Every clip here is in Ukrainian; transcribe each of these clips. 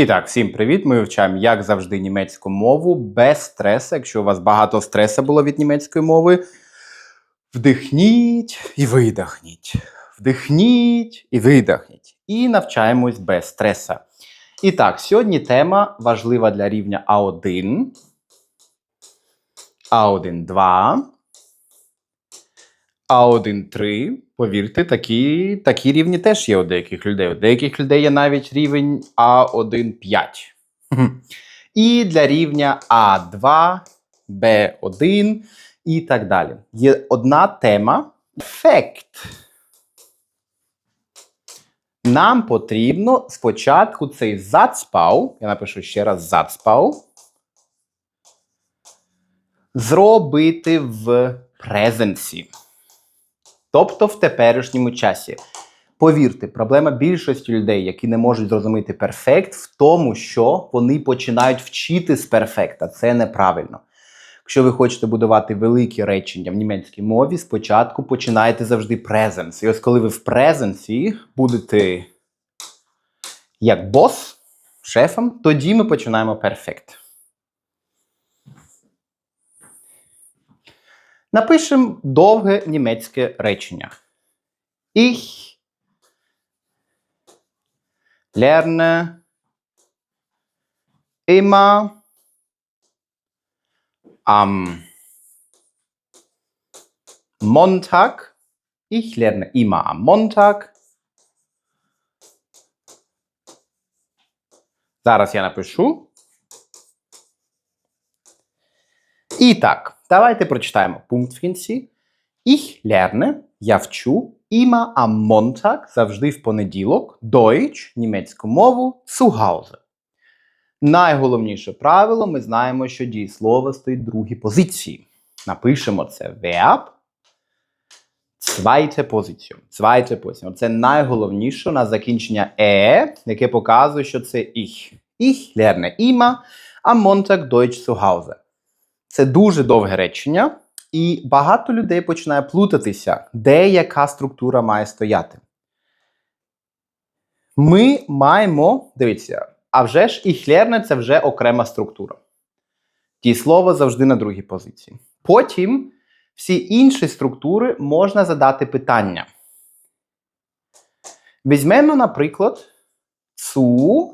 І так, всім привіт! Ми вивчаємо, як завжди, німецьку мову без стресу. Якщо у вас багато стресу було від німецької мови, вдихніть і видихніть. Вдихніть і видихніть. І навчаємось без стресу. І так, сьогодні тема важлива для рівня А1, А1 2, А1 3. Повірте, такі, такі рівні теж є у деяких людей. У деяких людей є навіть рівень А1 5. І для рівня А2, Б1 і так далі. Є одна тема ефект. Нам потрібно спочатку цей зацпав, я напишу ще раз зацпав, зробити в презенсі. Тобто в теперішньому часі. Повірте, проблема більшості людей, які не можуть зрозуміти перфект, в тому, що вони починають вчити з перфекта. Це неправильно. Якщо ви хочете будувати великі речення в німецькій мові, спочатку починайте завжди презенс. І ось коли ви в презенсі будете як бос, шефом, тоді ми починаємо перфект. Напишемо довге німецьке речення. Ich lerne immer am Montag. Ich lerne immer am Montag. Зараз я напишу. І так, давайте прочитаємо пункт в кінці. Ich lerne, я вчу, immer am Montag, завжди в понеділок, Deutsch, німецьку мову, zu Hause. Найголовніше правило, ми знаємо, що дієслово стоїть в другій позиції. Напишемо це verb, zweite позицію. Zweite позицію. Це найголовніше на закінчення е, яке показує, що це ich. Ich lerne immer am Montag Deutsch zu Hause. Це дуже довге речення, і багато людей починає плутатися, де яка структура має стояти. Ми маємо, дивіться, а вже ж і хлерне це вже окрема структура. Дієслово завжди на другій позиції. Потім всі інші структури можна задати питання. Візьмемо, наприклад, zu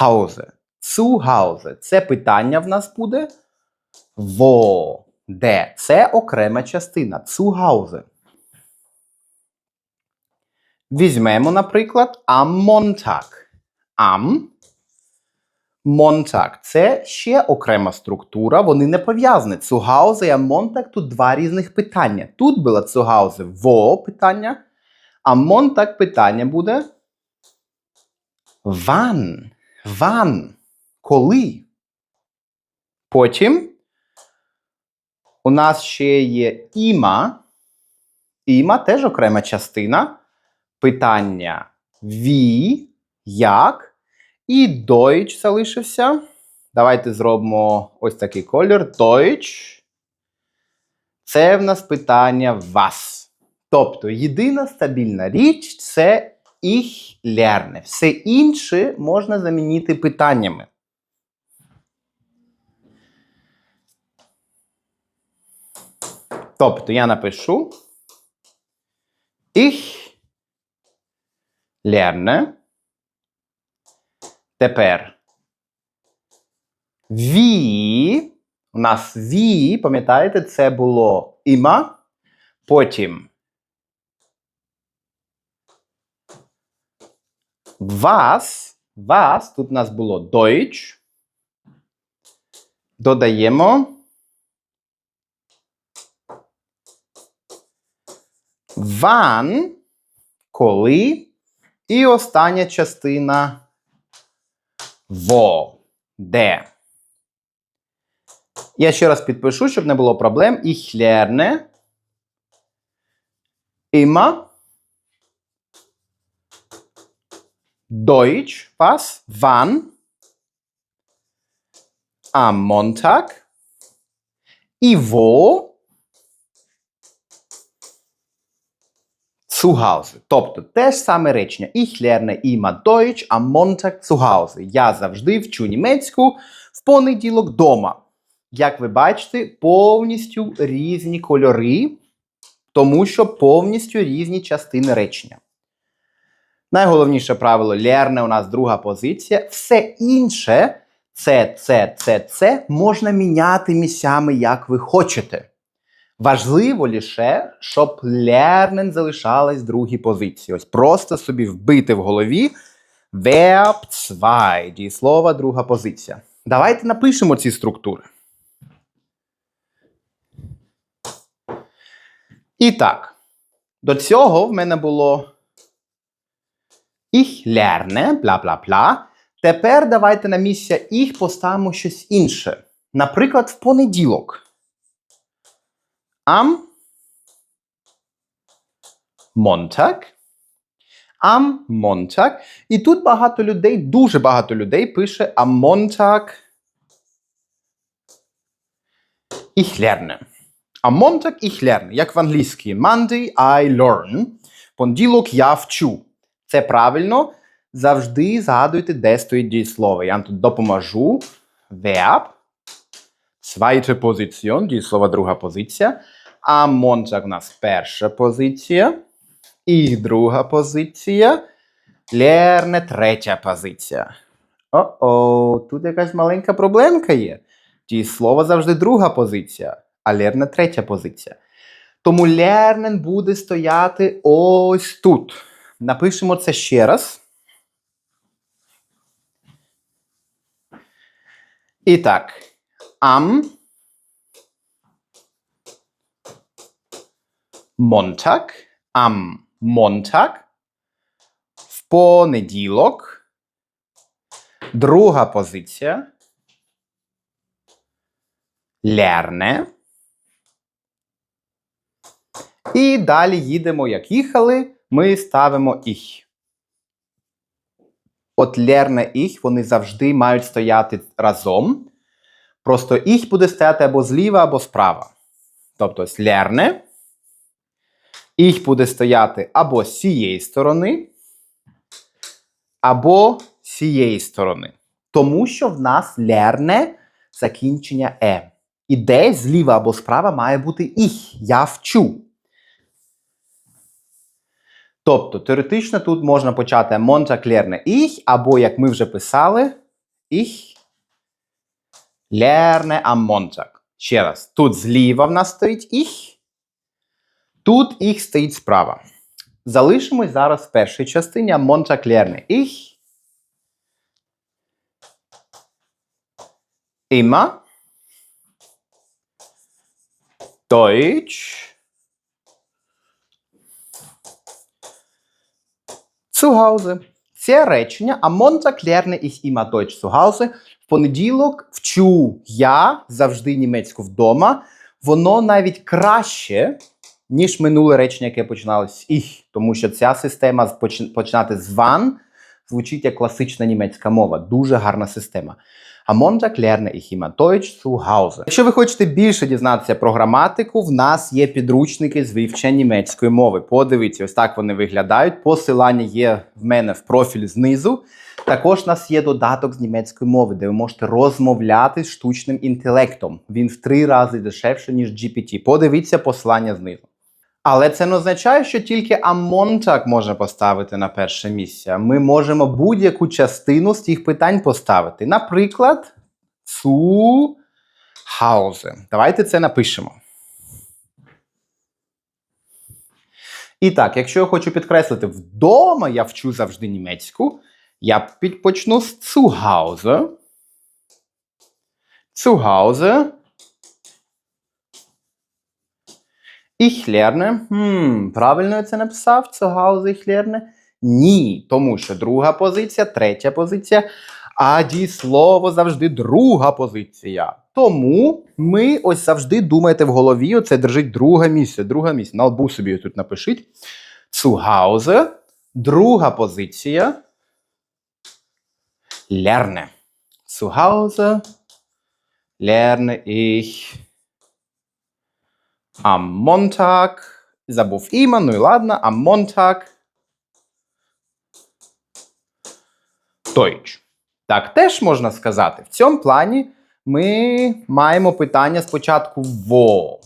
Hause. Zu Hause. Це питання в нас буде во, де. Це окрема частина. Zu Hause. Візьмемо, наприклад, am Montag. Am Montag. Це ще окрема структура, вони не пов'язані. Zu Hause і am Montag тут два різних питання. Тут було zu Hause во питання, а Montag питання буде wann. Wann. Коли? Потім у нас ще є іма. Іма теж окрема частина. Питання ві, як. І Deutsch залишився. Давайте зробимо ось такий колір. Deutsch. Це в нас питання вас. Тобто єдина стабільна річ це ich lerne. Все інше можна замінити питаннями. Тобто я напишу Ich lerne. Тепер ві. У нас ві, пам'ятаєте, це було іма. Потім вас. Вас. Тут у нас було Deutsch. Додаємо. Ван, коли. І остання частина во, де. Я ще раз підпишу, щоб не було проблем. Ich lerne immer Deutsch, was, wann, am Montag і wo zu. Тобто те ж саме речення. Ich lerne immer Deutsch am Montag zu Hause. Я завжди вчу німецьку в понеділок дома. Як ви бачите, повністю різні кольори, тому що повністю різні частини речення. Найголовніше правило лерне у нас друга позиція. Все інше це, це, це, це можна міняти місцями, як ви хочете. Важливо лише, щоб lernen залишалась в другій позиції. Ось просто собі вбити в голові verb 2, дієслова, друга позиція. Давайте напишемо ці структури. І так, до цього в мене було Ich lerne, бла-бла-бла. Тепер давайте на місце їх поставимо щось інше. Наприклад, в понеділок. Am Montag. Am Montag. І тут багато людей, дуже багато людей пише Am Montag. Ich lerne. Am Montag ich lerne. Як в англійській. Monday I learn. Понеділок я вчу. Це правильно. Завжди згадуйте, де стоїть дієслово. Я вам тут допоможу. Verb. Zweite Position, дієслова друга позиція. А Montag у нас перша позиція. І друга позиція. Лерне третя позиція. О-о, тут якась маленька проблемка є. Дієслово завжди друга позиція, а лерне третя позиція. Тому лернен буде стояти ось тут. Напишемо це ще раз. І так. Am Montag. Am Montag. В понеділок. Друга позиція. Лерне. І далі їдемо, як їхали, ми ставимо їх. От лерне їх, вони завжди мають стояти разом. Просто їх буде стояти або зліва, або справа. Тобто лерне. Їх буде стояти або з цієї сторони, або з цієї сторони. Тому що в нас лерне закінчення е. І десь зліва або справа має бути їх. Я вчу. Тобто, теоретично тут можна почати Montag lerne ich, або, як ми вже писали, ich lerne am. Ще раз, тут зліва в нас стоїть ich, тут їх стоїть справа. Залишимось зараз в першій частині am Montag lerne ich. Immer Deutsch zu Hause. Це речення lerne ich immer Deutsch zu Hause. В понеділок вчу я завжди німецьку вдома. Воно навіть краще, ніж минуле речення, яке починалось з ich. Тому що ця система починати з «ван» звучить як класична німецька мова. Дуже гарна система. Ich immer Deutsch zu Hause. Якщо ви хочете більше дізнатися про граматику, в нас є підручники з вивчення німецької мови. Подивіться, ось так вони виглядають. Посилання є в мене в профілі знизу. Також у нас є додаток з німецької мови, де ви можете розмовляти з штучним інтелектом. Він в три рази дешевше, ніж GPT. Подивіться посилання знизу. Але це не означає, що тільки Амонтак можна поставити на перше місце. Ми можемо будь-яку частину з цих питань поставити. Наприклад, zu Hause. Давайте це напишемо. І так, якщо я хочу підкреслити вдома, я вчу завжди німецьку, я під- почну з zu Hause. Zu Hause. Ich lerne. Хм, правильно я це написав? Zu Hause ich lerne? Ні, тому що друга позиція, третя позиція, а дієслово завжди друга позиція. Тому ми ось завжди думаєте в голові, оце держить друге місце, друге місце. На лбу собі тут напишіть. Zu Hause, друга позиція. Lerne. Zu Hause lerne ich am Montag Забув іма, ну і ладно, а Montag Deutsch. Так теж можна сказати. В цьому плані ми маємо питання спочатку во.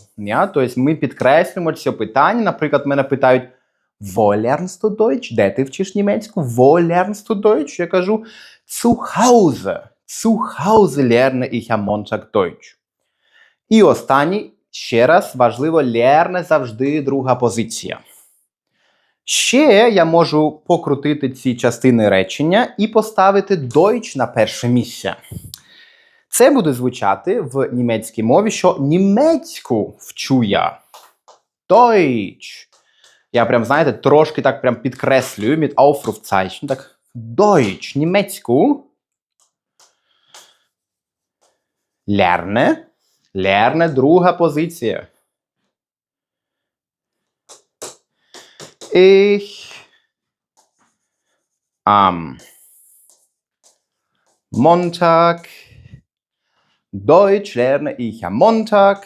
Тобто ми підкреслюємо це питання. Наприклад, мене питають: lernst du Deutsch? Де ти вчиш німецьку? Wo lernst du Deutsch? Я кажу zu Hause. Zu Hause lerne ich am Montag Deutsch. І останній, ще раз, важливо, lerne завжди друга позиція. Ще я можу покрутити ці частини речення і поставити Deutsch на перше місце. Це буде звучати в німецькій мові, що німецьку вчу я. Deutsch. Я прям, знаєте, трошки так прям підкреслюю mit Aufrufzeichen. Так, Deutsch, німецьку. Lerne. Lerne, друга позиція. Ich am Montag Deutsch lerne ich am Montag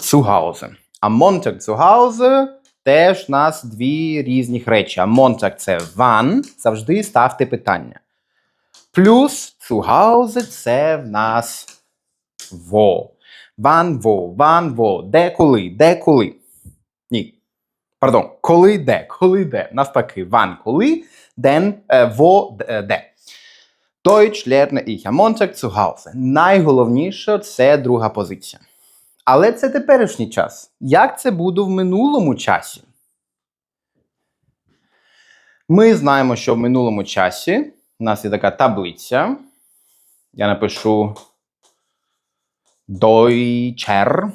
zu Hause. Am Montag zu Hause теж нас дві різних речі. Am Montag це wann, завжди ставте питання. Плюс zu Hause це в нас во. Ван во, ван во, де коли, де коли. Ні. Пардон, коли де, коли де. Навпаки, ван коли, ден е, во е, де. Deutsch lerne ich am Montag zu Hause. Найголовніше це друга позиція. Але це теперішній час. Як це буде в минулому часі? Ми знаємо, що в минулому часі у нас є така таблиця. Я напишу Deutscher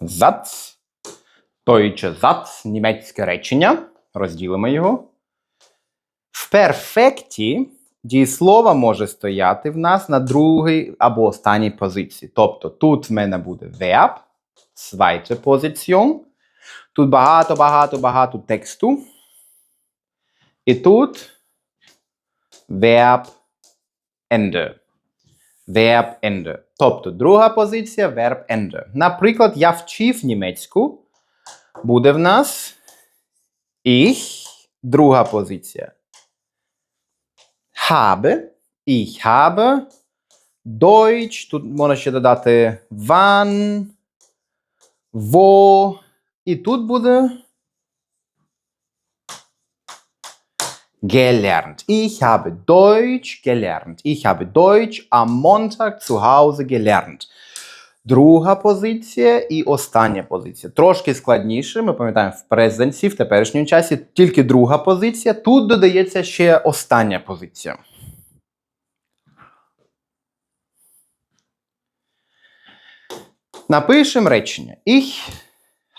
Satz. Deutsche Satz, німецьке речення. Розділимо його. В перфекті дієслово може стояти в нас на другій або останній позиції. Тобто тут в мене буде verb, zweite Position. Тут багато, багато, багато тексту. І тут verb Ende. Verb Ende. Тобто друга позиція verb Ende. Наприклад, я вчив німецьку. Буде в нас ich, друга позиція. Habe, ich habe. Deutsch, тут можна ще додати wann, wo. І тут буде gelernt. Ich habe Deutsch gelernt. Ich habe Deutsch am Montag zu Hause gelernt. Друга позиція і остання позиція. Трошки складніше. Ми пам'ятаємо в презенсі, в теперішньому часі тільки друга позиція. Тут додається ще остання позиція. Напишемо речення. Ich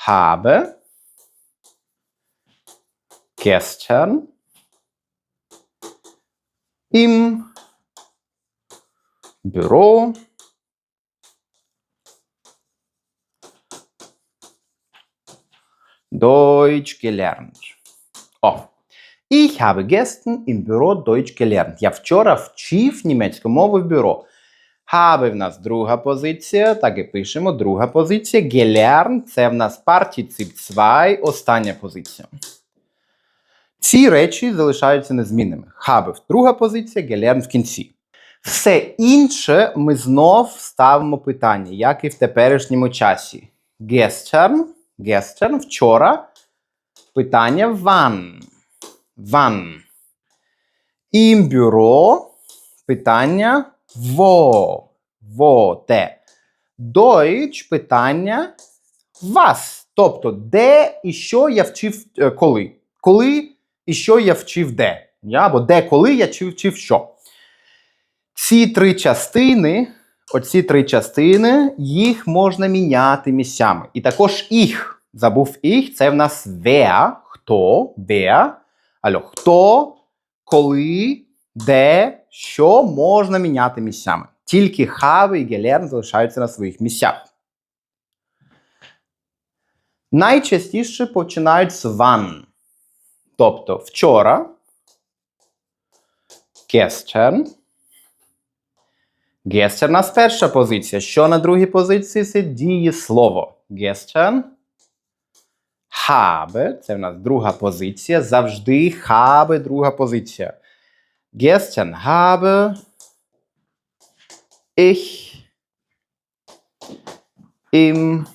habe gestern im Büro Deutsch gelernt. О. Ich habe gestern im Büro Deutsch gelernt. Я вчора вчив німецьку мову в бюро. Habe в нас друга позиція, так і пишемо, друга позиція. Gelernt – це в нас партiciп 2, остання позиція. Ці речі залишаються незмінними. Habe – друга позиція, gelernt в кінці. Все інше ми знов ставимо питання, як і в теперішньому часі. Gestern, gestern, вчора. Питання wann. Wann. Im. Питання wo. Wo, де. Deutsch питання вас. Тобто, де і що я вчив е, коли. Коли і що я вчив де. Я, Або де коли я вчив, що. Ці три частини, оці три частини, їх можна міняти місцями. І також їх. Забув їх, це в нас wer, хто, wer, алло, хто, коли, де, що можна міняти місцями. Тільки have і gelernt залишаються на своїх місцях. Найчастіше починають з wann. Тобто вчора, gestern, Gestern у нас перша позиція. Що на другій позиції? Це дієслово. Gestern habe. Це в нас друга позиція. Завжди habe друга позиція. Gestern habe ich im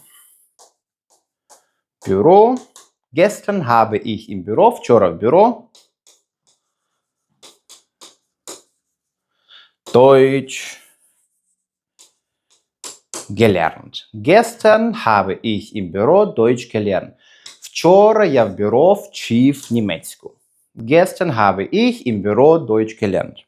Büro. Gestern habe ich im Büro, вчора в бюро. Deutsch gelernt. Gestern habe ich im Büro Deutsch gelernt. Вчора я в бюро вчив німецьку. Gestern habe ich im Büro Deutsch gelernt.